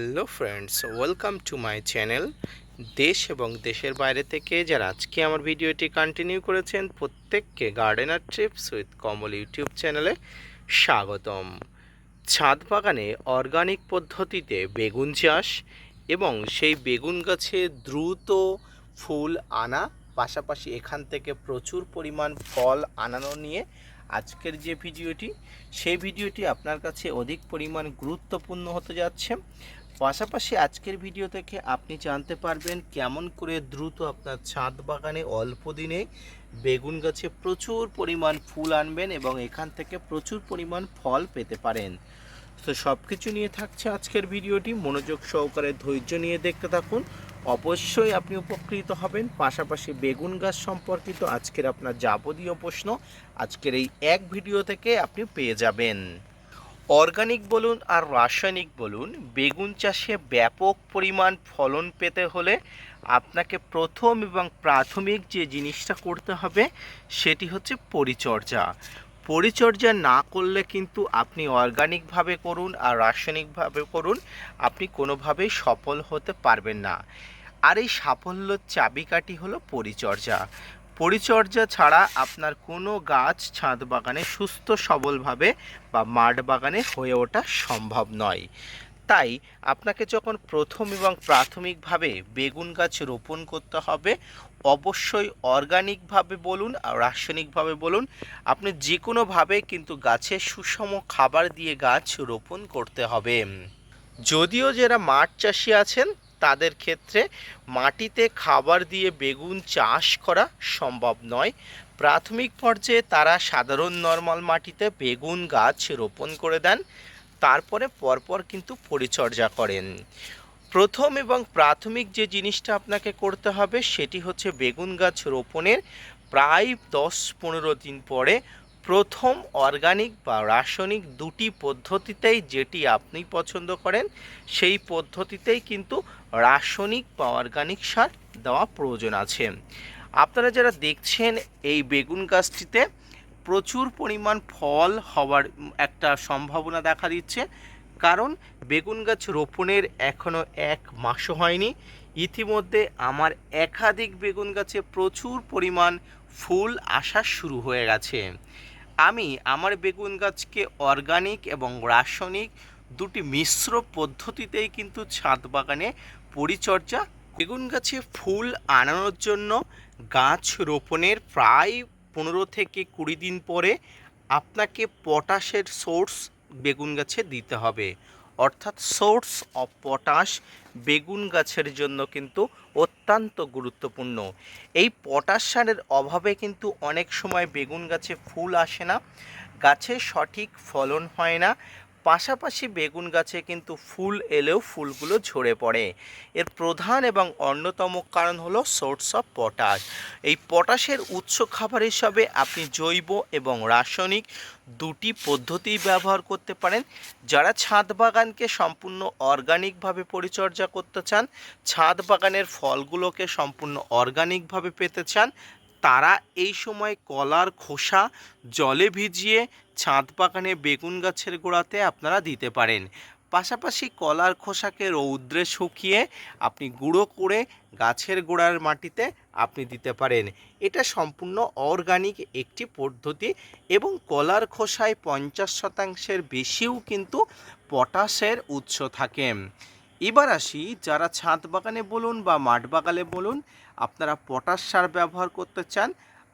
Hello friends welcome to my channel দেশ এবং দেশের বাইরে থেকে যারা আজকে আমার ভিডিওটি কন্টিনিউ করেছেন প্রত্যেককে gardener trips with Kamal YouTube চ্যানেলে স্বাগতম। ছাদ বাগানে অর্গানিক পদ্ধতিতে বেগুন চাষ এবং সেই বেগুন গাছে দ্রুত ফুল আনা, পাশাপাশি এখান থেকে প্রচুর পরিমাণ ফল আনানো নিয়ে আজকের যে ভিডিওটি সেই ভিডিওটি আপনার কাছে অধিক পরিমাণ গুরুত্বপূর্ণ হতে যাচ্ছে। পাশাপাশি আজকের ভিডিও থেকে আপনি জানতে পারবেন কেমন করে দ্রুত আপনার ছাদ বাগানে অল্প দিনে বেগুন গাছে প্রচুর পরিমাণ ফুল আনবেন এবং এখান থেকে প্রচুর পরিমাণ ফল পেতে পারেন। তো সব কিছু নিয়ে থাকছে আজকের ভিডিওটি মনোযোগ সহকারে ধৈর্য নিয়ে দেখতে থাকুন। অবশ্যই আপনি উপকৃত হবেন। পাশাপাশি বেগুন গাছ সম্পর্কিত আজকের আপনার যাবতীয় প্রশ্ন আজকের এই এক ভিডিও থেকে আপনি পেয়ে যাবেন। অর্গানিক বলুন আর রাসায়নিক বলুন, বেগুন চাষে ব্যাপক পরিমাণ ফলন পেতে হলে আপনাকে প্রথম এবং প্রাথমিক যে জিনিসটা করতে হবে সেটি হচ্ছে পরিচর্যা। পরিচর্যা না করলে কিন্তু আপনি অর্গানিকভাবে করুন আর রাসায়নিকভাবে করুন, আপনি কোনোভাবেই সফল হতে পারবেন না। আর এই সাফল্যর চাবিকাঠি হলো পরিচর্যা। পরিচর্যা ছাড়া আপনার কোনো গাছ ছাদ বাগানে সুস্থ, সবলভাবে বা মাঠ বাগানে হয়ে ওঠা সম্ভব নয়। তাই আপনাকে যখন প্রথম এবং প্রাথমিকভাবে বেগুন গাছ রোপণ করতে হবে, অবশ্যই অর্গানিকভাবে বলুন আর রাসায়নিকভাবে বলুন, আপনি যে কোনোভাবে কিন্তু গাছে সুষম খাবার দিয়ে গাছ রোপণ করতে হবে। যদিও যারা মাঠ চাষি আছেন তাদের ক্ষেত্রে মাটিতে খাবার দিয়ে বেগুন চাষ করা সম্ভব নয়। প্রাথমিক পর্যায়ে তারা সাধারণ নর্মাল মাটিতে বেগুন গাছ রোপণ করে দেন। তারপরে পরপর কিন্তু পরিচর্যা করেন। প্রথম এবং প্রাথমিক যে জিনিসটা আপনাকে করতে হবে সেটি হচ্ছে বেগুন গাছ রোপণের প্রায় দশ পনেরো দিন পরে প্রথম অর্গানিক বা রাসায়নিক দুটি পদ্ধতিতেই যেটি আপনি পছন্দ করেন, সেই পদ্ধতিতেই কিন্তু রাসায়নিক বা অর্গানিক সার দেওয়া প্রয়োজন আছে। আপনারা যারা দেখছেন এই বেগুন গাছটিতে, প্রচুর পরিমাণ ফল হওয়ার একটা সম্ভাবনা দেখা দিচ্ছে। কারণ বেগুন গাছ রোপণের এখনও এক মাসও হয়নি। ইতিমধ্যে আমার একাধিক বেগুন গাছে প্রচুর পরিমাণ ফুল আসা শুরু হয়ে গেছে। আমি আমার বেগুন গাছকে অর্গানিক এবং রাসায়নিক দুটি মিশ্র পদ্ধতিতেই কিন্তু ছাদ বাগানে পরিচর্যা, বেগুন গাছে ফুল আনানোর জন্য গাছ রোপণের প্রায় পনেরো থেকে কুড়ি দিন পরে আপনাকে পটাশের সোর্স বেগুন গাছে দিতে হবে। অর্থাৎ সোর্স অফ পটাশ বেগুন গাছের জন্য কিন্তু অত্যন্ত গুরুত্বপূর্ণ। এই পটাশ সারের অভাবে কিন্তু অনেক সময় বেগুন গাছে ফুল আসে না, গাছে সঠিক ফলন হয় না পাশাপাশি বেগুন গাছে কিন্তু ফুল এলেও ফুলগুলো ঝরে পড়ে। এর প্রধান এবং অন্যতম কারণ হলো সোর্স অফ পটাশ এই পটাশের উৎস খাবার হিসাবে আপনি জৈব এবং রাসায়নিক দুটি পদ্ধতি ব্যবহার করতে পারেন। যারা ছাদ বাগানকে সম্পূর্ণ অর্গানিকভাবে পরিচর্যা করতে চান, ছাদ বাগানের ফলগুলোকে সম্পূর্ণ অর্গানিকভাবে পেতে চান তারা এই সময় কলার খোসা, জলে ভিজিয়ে ছাদ বাগানে বেগুন গাছের গোড়াতে আপনারা দিতে পারেন। পাশাপাশি কলার খোসাকে রৌদ্রে শুকিয়ে আপনি গুঁড়ো করে গাছের গোড়ার মাটিতে আপনি দিতে পারেন। এটা সম্পূর্ণ অর্গানিক একটি পদ্ধতি এবং কলার খোসায় পঞ্চাশ শতাংশের বেশিও কিন্তু পটাশের উৎস থাকে। এবার আসি যারা ছাদ বাগানে বলুন বা মাঠ বাগানে বলুন, আপনারা পটাশ সার ব্যবহার করতে চান,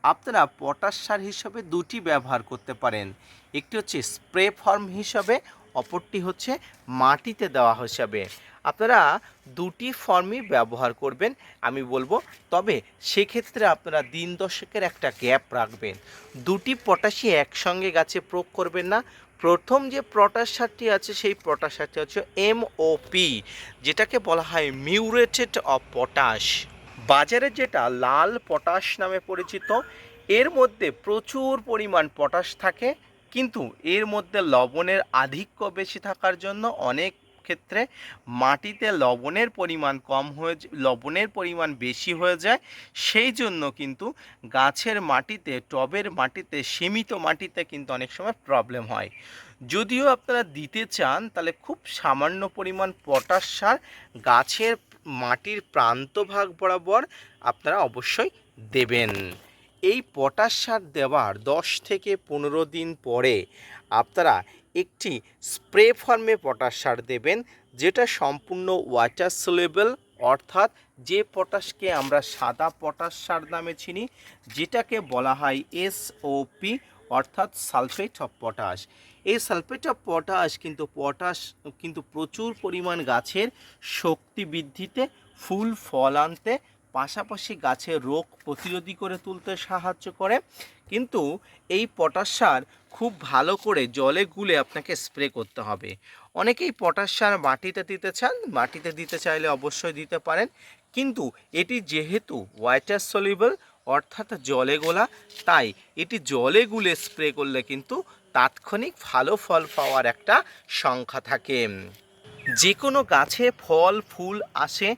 আপনারা পটাশ সার হিসাবে দুটি ব্যবহার করতে পারেন। একটি হচ্ছে স্প্রে ফর্ম হিসাবে অপরটি হচ্ছে মাটিতে দেওয়া হিসাবে। আপনারা দুটি ফর্মই ব্যবহার করবেন, আমি বলব। তবে সেক্ষেত্রে আপনারা দিন দশকের একটা গ্যাপ রাখবেন। দুটি পটাশই একসঙ্গে গাছে প্রয়োগ করবেন না। প্রথম যে পটাশ সারটি আছে, সেই পটাশ সারটি হচ্ছে এমওপি, যেটাকে বলা হয় মিউরেটেড অফ পটাশ। বাজারে যেটা লাল পটাশ নামে পরিচিত, এর মধ্যে প্রচুর পরিমাণ পটাশ থাকে। কিন্তু এর মধ্যে লবণের আধিক্য বেশি থাকার জন্য অনেক ক্ষেত্রে মাটিতে লবণের পরিমাণ কম হয়ে লবণের পরিমাণ বেশি হয়ে যায়। সেই জন্য কিন্তু গাছের মাটিতে, টবের মাটিতে, সীমিত মাটিতে কিন্তু অনেক সময় প্রবলেম হয়। যদিও আপনারা দিতে চান, তাহলে খুব সামান্য পরিমাণ পটাশ সার গাছের মাটির প্রান্তভাগ বরাবর আপনারা অবশ্যই দেবেন। এই পটাশ সার দেওয়ার দশ থেকে পনেরো দিন পরে আপনারা একটি স্প্রে ফর্মে পটাশ সার দেবেন, যেটা সম্পূর্ণ ওয়াটার সোলেবল অর্থাৎ যে পটাশকে আমরা সাদা পটাশ সার নামে চিনি, যেটাকে বলা হয় এসওপি অর্থাৎ সালফেট অফ পটাশ এই সালফেট অফ পটাশ কিন্তু পটাশ, কিন্তু প্রচুর পরিমাণ গাছের শক্তি বৃদ্ধিতে, ফুল ফল আনতে পাশাপাশি গাছের রোগ প্রতিরোধী করে তুলতে সাহায্য করে। কিন্তু এই পটাশ সার খুব ভালো করে জলে গুলে আপনাকে স্প্রে করতে হবে। অনেকেই পটাশ সার মাটিতে দিতে চান, মাটিতে দিতে চাইলে অবশ্যই দিতে পারেন। কিন্তু এটি যেহেতু ওয়াটার সলিবল অর্থাৎ জলে গোলা, তাই এটি জলে গুলে স্প্রে করলে কিন্তু তাৎক্ষণিক ভালো ফল পাওয়ার একটা সংখ্যা থাকে। যে কোনো গাছে ফল, ফুল আসে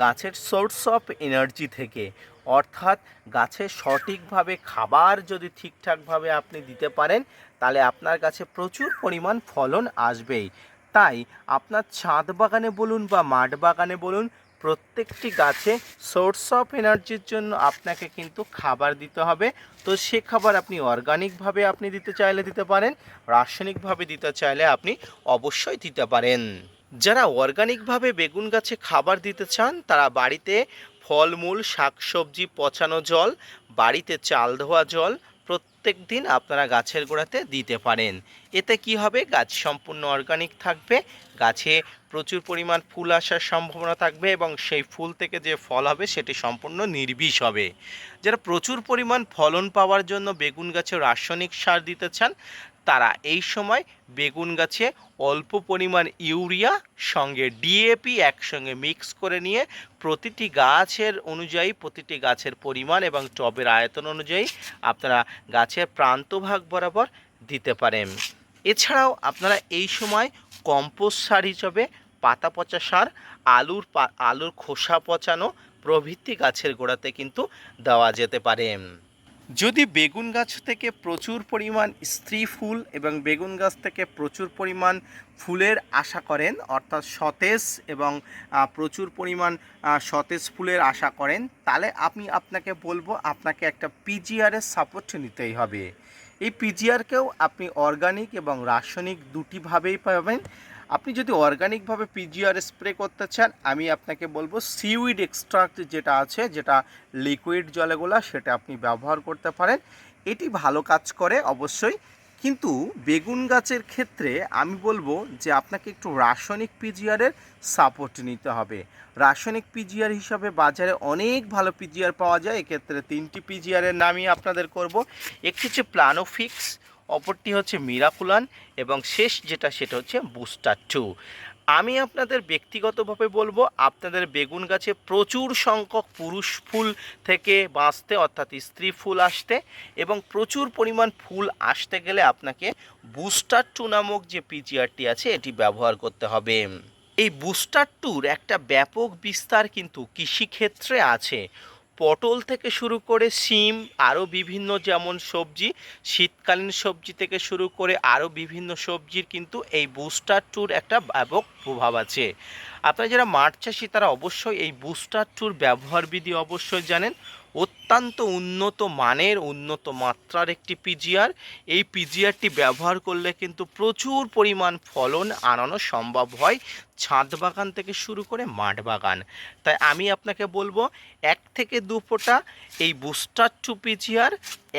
গাছের সোর্স অফ এনার্জি থেকে। অর্থাৎ গাছে সঠিকভাবে খাবার যদি ঠিকঠাকভাবে আপনি দিতে পারেন, তাহলে আপনার গাছে প্রচুর পরিমাণ ফলন আসবেই। তাই আপনার ছাদ বাগানে বলুন বা মাঠ বাগানে বলুন, প্রত্যেকটি গাছে সোর্স অফ এনার্জির জন্য আপনাকে কিন্তু খাবার দিতে হবে। তো সে খাবার আপনি অর্গানিকভাবে আপনি দিতে চাইলে দিতে পারেন, রাসায়নিকভাবে দিতে চাইলে আপনি অবশ্যই দিতে পারেন। যারা অর্গানিকভাবে বেগুন গাছে খাবার দিতে চান, তারা বাড়িতে ফলমূল, শাকসবজি, পচানো জল, বাড়িতে চাল ধোয়া জল প্রত্যেক দিন আপনারা গাছের গোড়াতে দিতে পারেন। এতে কি হবে? গাছ সম্পূর্ণ অর্গানিক থাকবে, গাছে প্রচুর পরিমাণ ফুল আসার সম্ভাবনা থাকবে এবং সেই ফুল থেকে যে ফল হবে, সেটি সম্পূর্ণ নির্বিষ হবে। যারা প্রচুর পরিমাণ ফলন পাওয়ার জন্য বেগুন গাছে রাসায়নিক সার দিতে চান তারা এই সময় বেগুন গাছে অল্প পরিমাণ ইউরিয়া, সঙ্গে ডিএপি একসঙ্গে মিক্স করে নিয়ে প্রতিটি গাছের অনুযায়ী, প্রতিটি গাছের পরিমাণ এবং টবের আয়তন অনুযায়ী আপনারা গাছের প্রান্তভাগ বরাবর দিতে পারেন। এছাড়াও আপনারা এই সময় কম্পোস্ট সার হিসাবে পাতা পচা সার, আলুর আলুর খোসা পচানো প্রভৃতি গাছের গোড়াতে কিন্তু দেওয়া যেতে পারে। যদি বেগুন গাছ থেকে প্রচুর পরিমাণ স্ত্রী ফুল এবং বেগুন গাছ থেকে প্রচুর পরিমাণ ফুলের আশা করেন, অর্থাৎ সতেজ এবং প্রচুর পরিমাণ সতেজ ফুলের আশা করেন, তাহলে আমি আপনাকে বলব আপনাকে একটা পিজিআরের সাপোর্ট নিতেই হবে। এই পিজিআরকেও আপনি অর্গানিক এবং রাসায়নিক দুটিভাবেই পাবেন। আপনি যদি অর্গানিকভাবে পিজিআর স্প্রে করতে চান, আমি আপনাকে বলব সিউইড এক্সট্রাক্ট যেটা আছে, যেটা লিকুইড জলেগুলা সেটা আপনি ব্যবহার করতে পারেন। এটি ভালো কাজ করে অবশ্যই। কিন্তু বেগুন গাছের ক্ষেত্রে আমি বলব যে আপনাকে একটু রাসায়নিক পিজিআরের সাপোর্ট নিতে হবে। রাসায়নিক পিজিআর হিসাবে বাজারে অনেক ভালো পিজিআর পাওয়া যায়। এক্ষেত্রে তিনটি পিজিআরের নামই আপনাদের করব। একটি হচ্ছে প্লানোফিক্স অপরটি হচ্ছে মিরাকুলান এবং শেষ যেটা সেটা হচ্ছে বুস্টার টু। আমি আপনাদের ব্যক্তিগতভাবে বলব, আপনাদের বেগুন গাছে প্রচুর সংখ্যক পুরুষ ফুল থেকে বাঁচতে অর্থাৎ স্ত্রী ফুল আসতে এবং প্রচুর পরিমাণ ফুল আসতে গেলে আপনাকে বুস্টার টু নামক যে পিজিআরটি আছে, এটি ব্যবহার করতে হবে। এই বুস্টার টুর একটা ব্যাপক বিস্তার কিন্তু কৃষিক্ষেত্রে আছে। পটল থেকে শুরু করে শিম আরও বিভিন্ন যেমন সবজি, শীতকালীন সবজি থেকে শুরু করে আরও বিভিন্ন সবজির কিন্তু এই বুস্টার ট্যুর একটা ব্যাপক প্রভাব আছে। আপনারা যারা মাঠ চাষি, তারা অবশ্যই এই বুস্টার ট্যুর ব্যবহার বিধি অবশ্যই জানেন। অত্যন্ত উন্নত মানের, উন্নত মাত্রার একটি পিজিআর এই পিজিআরটি ব্যবহার করলে কিন্তু প্রচুর পরিমাণ ফলন আনানো সম্ভব হয় ছাদ বাগান থেকে শুরু করে মাঠ বাগান। তাই আমি আপনাকে বলব, এক থেকে দু ফোঁটা এই বুস্টার টু পিজিআর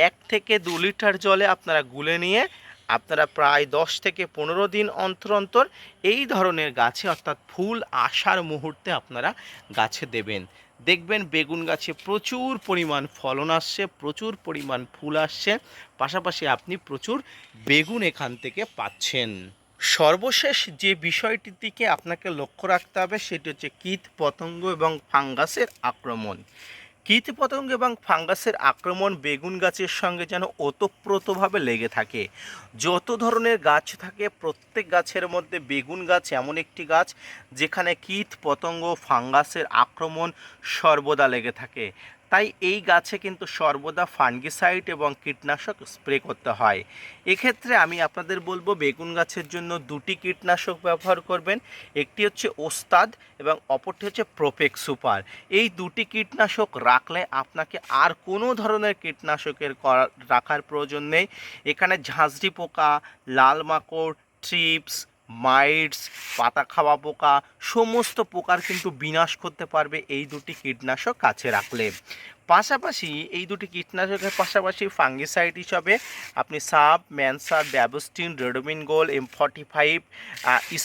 এক থেকে দু লিটার জলে আপনারা গুলে নিয়ে আপনারা প্রায় দশ থেকে পনেরো দিন অন্তর অন্তর এই ধরনের গাছে, অর্থাৎ ফুল আসার মুহূর্তে আপনারা গাছে দেবেন। দেখবেন বেগুন গাছে প্রচুর পরিমাণ ফলন আসছে, প্রচুর পরিমাণ ফুল আসছে। পাশাপাশি আপনি প্রচুর বেগুন এখান থেকে পাচ্ছেন। সর্বশেষ যে বিষয়টির দিকে আপনাকে লক্ষ্য রাখতে হবে, সেটি হচ্ছে কীট পতঙ্গ এবং ফাঙ্গাসের আক্রমণ। কীটপতঙ্গ এবং ফাঙ্গাসের আক্রমণ বেগুন গাছের সঙ্গে যেন ওতপ্রোতভাবে লেগে থাকে। যত ধরনের গাছ থাকে, প্রত্যেক গাছের মধ্যে বেগুন গাছ এমন একটি গাছ যেখানে কীট পতঙ্গ, ফাঙ্গাসের আক্রমণ সর্বদা লেগে থাকে। তাই এই গাছে কিন্তু সর্বদা ফাঙ্গিসাইড এবং কীটনাশক স্প্রে করতে হয়। এক্ষেত্রে আমি আপনাদের বলব, বেগুন গাছের জন্য দুটি কীটনাশক ব্যবহার করবেন। একটি হচ্ছে ওস্তাদ এবং অপরটি হচ্ছে প্রোপেক সুপার। এই দুটি কীটনাশক রাখলে আপনাকে আর কোনো ধরনের কীটনাশকের করা- রাখার প্রয়োজন নেই। এখানে ঝাঁঝরি পোকা, লাল মাকড়, ট্রিপস মাইটস পাতা খাওয়া পোকা, সমস্ত পোকার কিন্তু বিনাশ করতে পারবে এই দুটি কীটনাশক কাছে রাখলে। পাশাপাশি এই দুটি কীটনাশকের পাশাপাশি ফাঙ্গিসাইড হিসাবে আপনি সাব ম্যানসার ড্যাবোস্টিন Ridomil gold M forty five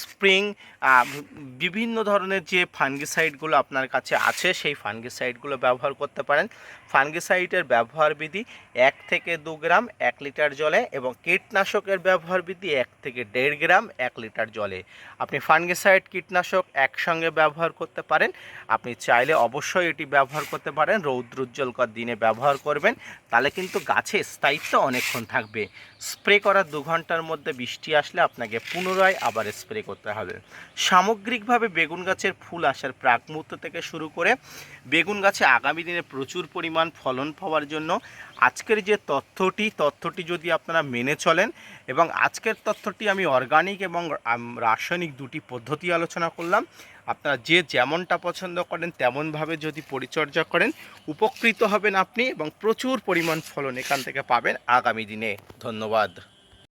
spring বিভিন্ন ধরনের যে ফাঙ্গিসাইডগুলো আপনার কাছে আছে, সেই ফাঙ্গিসাইডগুলো ব্যবহার করতে পারেন। ফাঙ্গিসাইডের ব্যবহার বিধি এক থেকে দু গ্রাম এক লিটার জলে এবং কীটনাশকের ব্যবহার বিধি এক থেকে দেড় গ্রাম এক লিটার জলে। আপনি ফাঙ্গিসাইড কীটনাশক একসঙ্গে ব্যবহার করতে পারেন। আপনি চাইলে অবশ্যই এটি ব্যবহার করতে পারেন। রৌদ্রোজ্জ্বলকর দিনে ব্যবহার করবেন, তাহলে কিন্তু গাছে স্থায়িত্ব অনেকক্ষণ থাকবে। স্প্রে করার দু ঘণ্টার মধ্যে বৃষ্টি আসলে আপনাকে পুনরায় আবার স্প্রে করতে হবে। সামগ্রিকভাবে বেগুন গাছের ফুল আসার প্রাক মুহূর্ত থেকে শুরু করে বেগুন গাছে আগামী দিনে প্রচুর পরিমাণ ফলন পাওয়ার জন্য আজকের যে তথ্যটি তথ্যটি যদি আপনারা মেনে চলেন এবং আজকের তথ্যটি আমি অর্গানিক এবং রাসায়নিক দুটি পদ্ধতি আলোচনা করলাম আপনারা যে যেমনটা পছন্দ করেন, তেমনভাবে যদি পরিচর্যা করেন, উপকৃত হবেন আপনি এবং প্রচুর পরিমাণ ফলন এখান থেকে পাবেন আগামী দিনে। ধন্যবাদ।